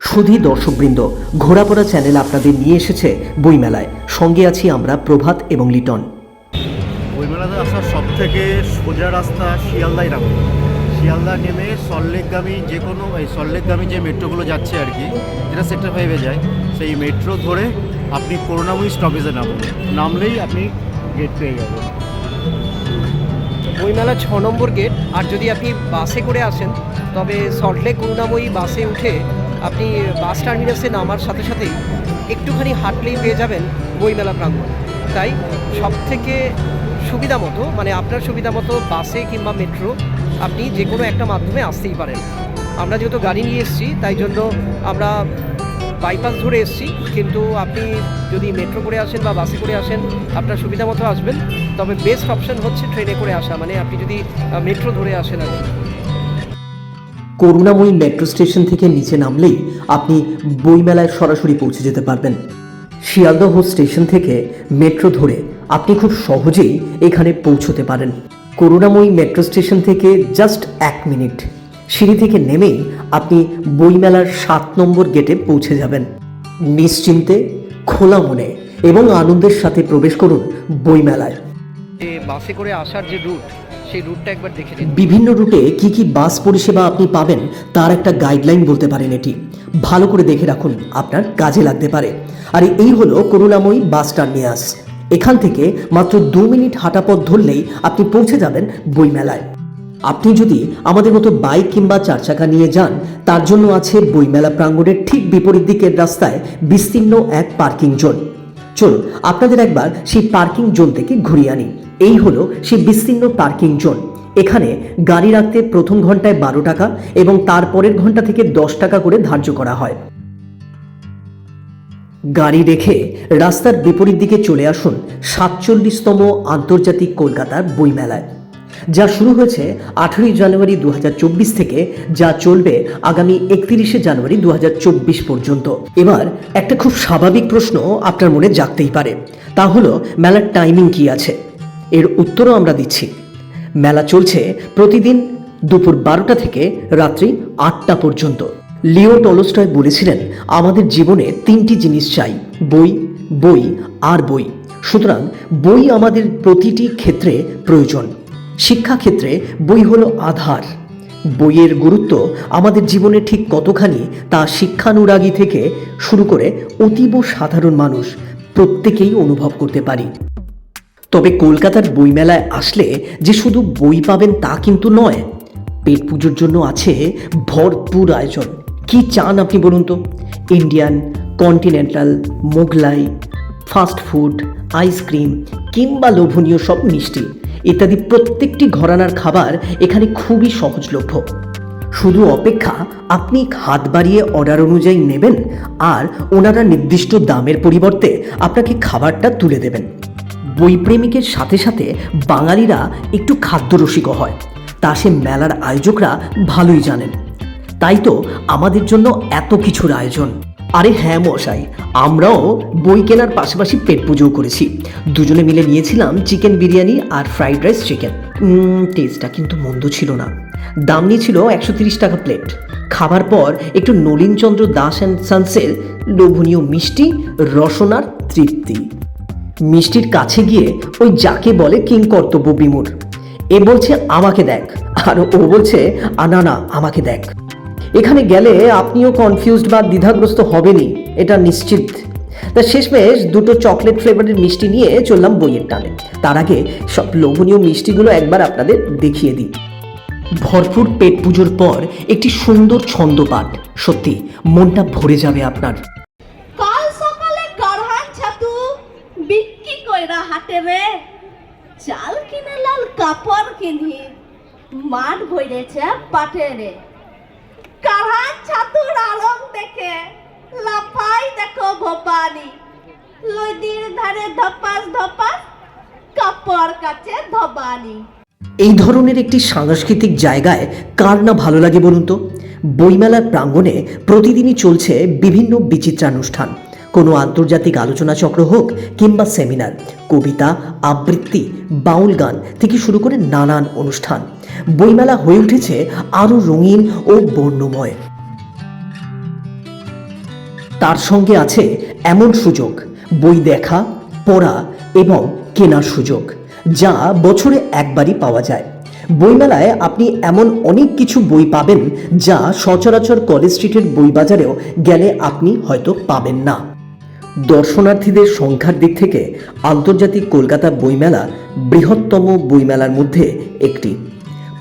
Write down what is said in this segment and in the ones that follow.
সুধী দর্শকবৃন্দ ঘোরাপড়া চ্যানেল আপনাদের নিয়ে এসেছে বইমেলায়। সঙ্গে আছি আমরা প্রভাত এবং লিটন। বইমেলাতে আসার সব থেকে সোজা রাস্তা শিয়ালদাই নামে। শিয়ালদা নেমে সল্লেকগামী যে কোনো এই সল্লেকগামী যে মেট্রোগুলো যাচ্ছে আর কি যেটা সেক্টর ফাইভে যায়। সেই মেট্রো ধরে আপনি করুণাময়ী স্টপেজে নামুন। নামলেই আপনি গেট পেয়ে যাবেন। বইমেলা ছ নম্বর গেট আর যদি আপনি বাসে করে আসেন তবে সল্টলেক করুণাময়ী বাসে উঠে আপনি বাস টার্মিনাসে নামার সাথে সাথেই একটুখানি হাঁটলেই পেয়ে যাবেন বইমেলা প্রাঙ্গণ। তাই সব থেকে সুবিধা মতো মানে আপনার সুবিধা মতো বাসে কিংবা মেট্রো, আপনি যে কোনো একটা মাধ্যমে আসতেই পারেন। আমরা যেহেতু গাড়ি নিয়ে এসেছি, তাই জন্য আমরা বাইপাস ধরে এসেছি। কিন্তু আপনি যদি মেট্রো করে আসেন বা বাসে করে আসেন, আপনার সুবিধা মতো আসবেন। তবে বেস্ট অপশন হচ্ছে ট্রেনে করে আসা মানে আপনি যদি মেট্রো ধরে আসেন আর কি। করুণাময়ী মেট্রো স্টেশন থেকে নিচে নামলেই আপনি বইমেলায় সরাসরি পৌঁছে যেতে পারবেন। শিয়ালদহ স্টেশন থেকে মেট্রো ধরে আপনি খুব সহজেই এখানে পৌঁছতে পারেন। করুণাময়ী মেট্রো স্টেশন থেকে জাস্ট এক মিনিট। সিঁড়ি থেকে নেমেই আপনি বইমেলার সাত নম্বর গেটে পৌঁছে যাবেন। নিশ্চিন্তে, খোলা মনে এবং আনন্দের সাথে প্রবেশ করুন বইমেলায়। বাসে করে আসার যে রুট সেই রুটটা একবার দেখে নিন। বিভিন্ন রুটে কি কি বাস পরিষেবা আপনি পাবেন, তার একটা গাইডলাইন বলতে পারেন এটি। ভালো করে দেখে রাখুন, আপনার কাজে লাগতে পারে। আর এই হলো করুণাময়ী বাস টার্মিনাস এখান থেকে মাত্র দু মিনিট হাঁটা পথ ধরলেই আপনি পৌঁছে যাবেন বইমেলায়। আপনি যদি আমাদের মতো বাইক কিংবা চার চাকা নিয়ে যান, তার জন্য আছে বইমেলা প্রাঙ্গণের ঠিক বিপরীত দিকের রাস্তায় বিস্তীর্ণ এক পার্কিং জোন চলুন, আপনাদের একবার সেই পার্কিং জোন থেকে ঘুরিয়ে আনি। এই হলো সেই বিস্তীর্ণ পার্কিং জোন এখানে গাড়ি রাখতে প্রথম ঘন্টায় বারো টাকা এবং তারপরের ঘণ্টা থেকে দশ টাকা করে ধার্য করা হয়। গাড়ি রেখে রাস্তার বিপরীত দিকে চলে আসুন সাতচল্লিশতম আন্তর্জাতিক কলকাতার বইমেলায়। যা শুরু হয়েছে আঠেরোই জানুয়ারি দু হাজার চব্বিশ থেকে, যা চলবে আগামী একত্রিশে জানুয়ারি দু হাজার চব্বিশ পর্যন্ত। এবার একটা খুব স্বাভাবিক প্রশ্ন আপনার মনে জাগতেই পারে। তা হলো, মেলার টাইমিং কি আছে? এর উত্তরও আমরা দিচ্ছি। মেলা চলছে প্রতিদিন দুপুর বারোটা থেকে রাত্রি আটটা পর্যন্ত। লিও টলস্টয় বলেছিলেন, আমাদের জীবনে তিনটি জিনিস চাই, বই বই আর বই। সুতরাং বই আমাদের প্রতিটি ক্ষেত্রে প্রয়োজন। শিক্ষাক্ষেত্রে বই হলো আধার। বইয়ের গুরুত্ব আমাদের জীবনে ঠিক কতখানি তা শিক্ষানুরাগী থেকে শুরু করে অতীব সাধারণ মানুষ প্রত্যেকেই অনুভব করতে পারি। তবে কলকাতার বইমেলায় আসলে যে শুধু বই পাবেন তা কিন্তু নয়, পেট পুজোর জন্য আছে ভরপুর আয়োজন। কি চান আপনি বলুন তো? Indian, continental, Mughlai, fast food ice cream কিংবা লোভনীয় সব মিষ্টি। ইত্যাদি প্রত্যেকটি ঘরানার খাবার এখানে খুবই সহজলভ্য। শুধু অপেক্ষা, আপনি হাত বাড়িয়ে অর্ডার অনুযায়ী নেবেন আর ওনারা নির্দিষ্ট দামের পরিবর্তে আপনাকে খাবারটা তুলে দেবেন। বইপ্রেমিকের সাথে সাথে বাঙালিরা একটু খাদ্যরসিকও হয়। তা সে মেলার আয়োজকরা ভালোই জানেন। তাই তো আমাদের জন্য এত কিছুর আয়োজন। আরে হ্যাঁ মশাই, আমরাও বই কেনার পাশাপাশি পেট পুজোও করেছি। দুজনে মিলে নিয়েছিলাম চিকেন বিরিয়ানি আর ফ্রাইড রাইস চিকেন। টেস্টটা কিন্তু মন্দ ছিল না। দাম নিয়েছিল একশো তিরিশ টাকা প্লেট। খাবার পর একটু নলিনচন্দ্র দাস অ্যান্ড সানসের লোভনীয় মিষ্টি, রসনার তৃপ্তি। মিষ্টির কাছে গিয়ে ওই যাকে বলে কিং কর্তব্য বিমূর এ বলছে আমাকে দেখ। আর ও বলছে "আ, না না আমাকে দেখ। এখানে গেলে আপনিও কনফিউজড বা দ্বিধাগ্রস্ত হবেনই এটা নিশ্চিত। তা শেষমেশ দুটো চকলেট ফ্লেভারের মিষ্টি নিয়ে চললাম বইয়ের টানে। তার আগে সব লোভনীয় মিষ্টিগুলো একবার আপনাদের দেখিয়ে দিই। ভরপুর পেট পুজোর পর একটি সুন্দর ছন্দপাঠ সত্যি মনটা ভরে যাবে আপনার। রে চাল কিনে লাল কাপড় কিনি। মাঠ ভরেছে পাটে রে কারহান ছাতুর আলম দেখে? লাফাই দেখো নদীর ধারে ধপাস ধপাস কাপড় কাছে ধবানী এই ধরনের একটি সাংস্কৃতিক জায়গায় কার না ভালো লাগে বলুন তো? বইমেলার প্রাঙ্গণে প্রতিদিনই চলছে বিভিন্ন বিচিত্রানুষ্ঠান। কোনো আন্তর্জাতিক আলোচনা চক্র হোক কিংবা সেমিনার, কবিতা, আবৃত্তি, বাউল গান থেকে শুরু করে নানান অনুষ্ঠান। বইমেলা হয়ে উঠেছে আরও রঙিন ও বর্ণময়। তার সঙ্গে আছে এমন সুযোগ, বই দেখা, পড়া এবং কেনার সুযোগ, যা বছরে একবারই পাওয়া যায়। বইমেলায় আপনি এমন অনেক কিছু বই পাবেন যা সচরাচর কলেজ স্ট্রিটের বই বাজারেও গেলে আপনি হয়তো পাবেন না। দর্শনার্থীদের সংখ্যার দিক থেকে আন্তর্জাতিক কলকাতা বইমেলা বৃহত্তম বইমেলার মধ্যে একটি।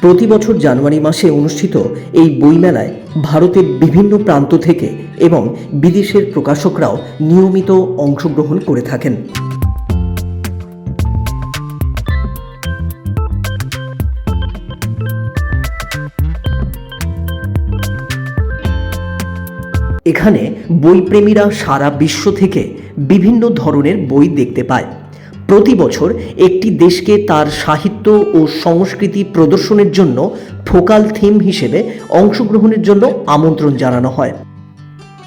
প্রতি বছর জানুয়ারি মাসে অনুষ্ঠিত এই বইমেলায় ভারতের বিভিন্ন প্রান্ত থেকে এবং বিদেশের প্রকাশকরাও নিয়মিত অংশগ্রহণ করে থাকেন। এখানে বইপ্রেমীরা সারা বিশ্ব থেকে বিভিন্ন ধরনের বই দেখতে পায়। প্রতি বছর একটি দেশকে তার সাহিত্য ও সংস্কৃতি প্রদর্শনের জন্য ফোকাল থিম হিসেবে অংশগ্রহণের জন্য আমন্ত্রণ জানানো হয়।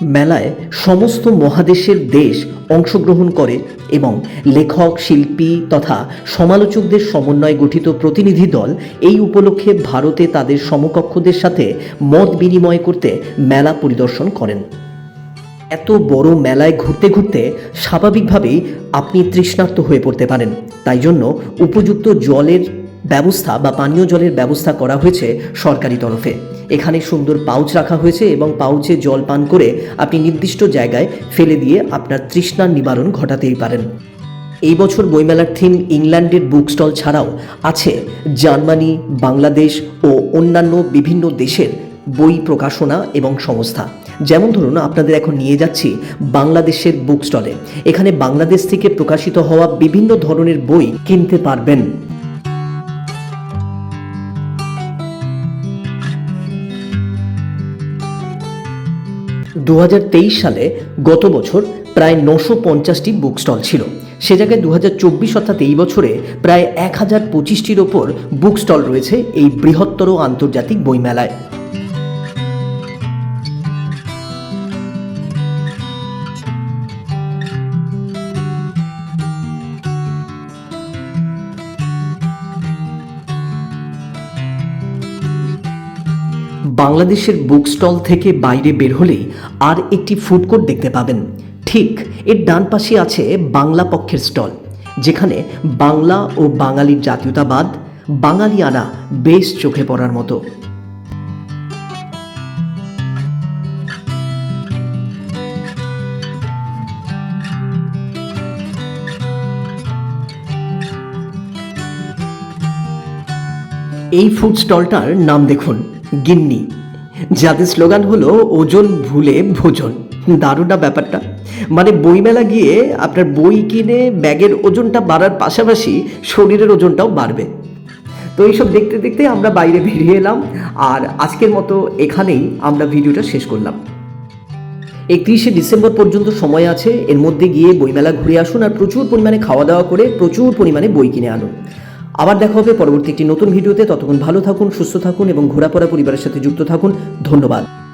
মেলায় সমস্ত মহাদেশের দেশ অংশগ্রহণ করে এবং লেখক, শিল্পী তথা সমালোচকদের সমন্বয়ে গঠিত প্রতিনিধি দল এই উপলক্ষে ভারতে তাদের সমকক্ষদের সাথে মত বিনিময় করতে মেলা পরিদর্শন করেন। এত বড় মেলায় ঘুরতে ঘুরতে স্বাভাবিকভাবেই আপনি তৃষ্ণার্ত হয়ে পড়তে পারেন। তাই জন্য উপযুক্ত জলের ব্যবস্থা বা পানীয় জলের ব্যবস্থা করা হয়েছে সরকারি তরফে। এখানে সুন্দর পাউচ রাখা হয়েছে এবং পাউচে জল পান করে আপনি নির্দিষ্ট জায়গায় ফেলে দিয়ে আপনার তৃষ্ণার নিবারণ ঘটাতেই পারেন। এই বছর বইমেলার থিম ইংল্যান্ডের বুক স্টল ছাড়াও আছে জার্মানি, বাংলাদেশ ও অন্যান্য বিভিন্ন দেশের বই প্রকাশনা এবং সংস্থা। যেমন ধরুন, আপনাদের এখন নিয়ে যাচ্ছি বাংলাদেশের বুক স্টলে এখানে বাংলাদেশ থেকে প্রকাশিত হওয়া বিভিন্ন ধরনের বই কিনতে পারবেন। দু হাজার তেইশ সালে গত বছর প্রায় নশো পঞ্চাশটি বুক স্টল ছিল। সে জায়গায় দু হাজার চব্বিশ অর্থাৎ এই বছরে প্রায় এক হাজার পঁচিশটির ওপর বুক স্টল রয়েছে এই বৃহত্তর আন্তর্জাতিক বইমেলায়। বাংলাদেশের বুক স্টল থেকে বাইরে বের হলেই আর একটি ফুড কোর্ট দেখতে পাবেন। ঠিক, এর ডান পাশে আছে বাংলা পক্ষের স্টল, যেখানে বাংলা ও বাঙালির জাতীয়তাবাদ, বাঙালিয়ানা বেশ চোখে পড়ার মতো। এই ফুড স্টলটার নাম দেখুন। গিন্নি। যাদের স্লোগান হলো, ওজন ভুলে ভোজন। দারুণ ব্যাপারটা। মানে বইমেলা গিয়ে আপনার বই কিনে ব্যাগের ওজনটা বাড়ার পাশাপাশি শরীরের ওজনটাও বাড়বে। তো এইসব দেখতে দেখতে আমরা বাইরে বেরিয়ে এলাম আর আজকের মতো এখানেই আমরা ভিডিওটা শেষ করলাম। একত্রিশে ডিসেম্বর পর্যন্ত সময় আছে, এর মধ্যে গিয়ে বইমেলা ঘুরে আসুন আর প্রচুর পরিমাণে খাওয়া দাওয়া করে প্রচুর পরিমাণে বই কিনে আনুন। আবার দেখা হবে পরবর্তী একটি নতুন ভিডিওতে। ততক্ষণ ভালো থাকুন, সুস্থ থাকুন এবং ঘোরাপড়া পরিবারের সাথে যুক্ত থাকুন। ধন্যবাদ।